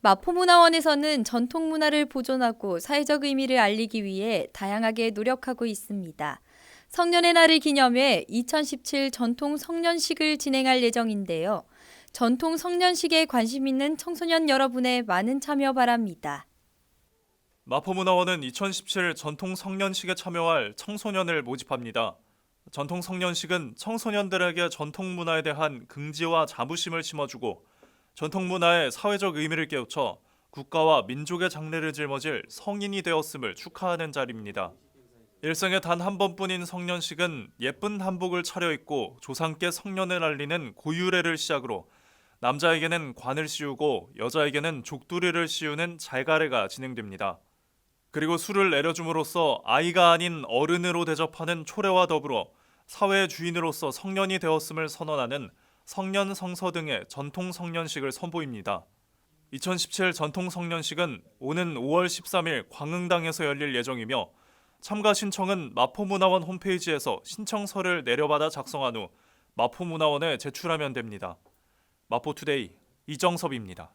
마포문화원에서는 전통 문화를 보존하고 사회적 의미를 알리기 위해 다양하게 노력하고 있습니다. 성년의 날을 기념해 2017 전통 성년식을 진행할 예정인데요. 전통 성년식에 관심 있는 청소년 여러분의 많은 참여 바랍니다. 마포문화원은 2017 전통 성년식에 참여할 청소년을 모집합니다. 전통 성년식은 청소년들에게 전통 문화에 대한 긍지와 자부심을 심어주고 전통 문화의 사회적 의미를 깨우쳐 국가와 민족의 장래를 짊어질 성인이 되었음을 축하하는 자리입니다. 일생에 단 한 번뿐인 성년식은 예쁜 한복을 차려입고 조상께 성년을 알리는 고유례를 시작으로 남자에게는 관을 씌우고 여자에게는 족두리를 씌우는 잘가래가 진행됩니다. 그리고 술을 내려줌으로써 아이가 아닌 어른으로 대접하는 초래와 더불어 사회의 주인으로서 성년이 되었음을 선언하는 성년 성서 등의 전통 성년식을 선보입니다. 2017 전통 성년식은 오는 5월 13일 광흥당에서 열릴 예정이며 참가 신청은 마포문화원 홈페이지에서 신청서를 내려받아 작성한 후 마포문화원에 제출하면 됩니다. 마포투데이 이정섭입니다.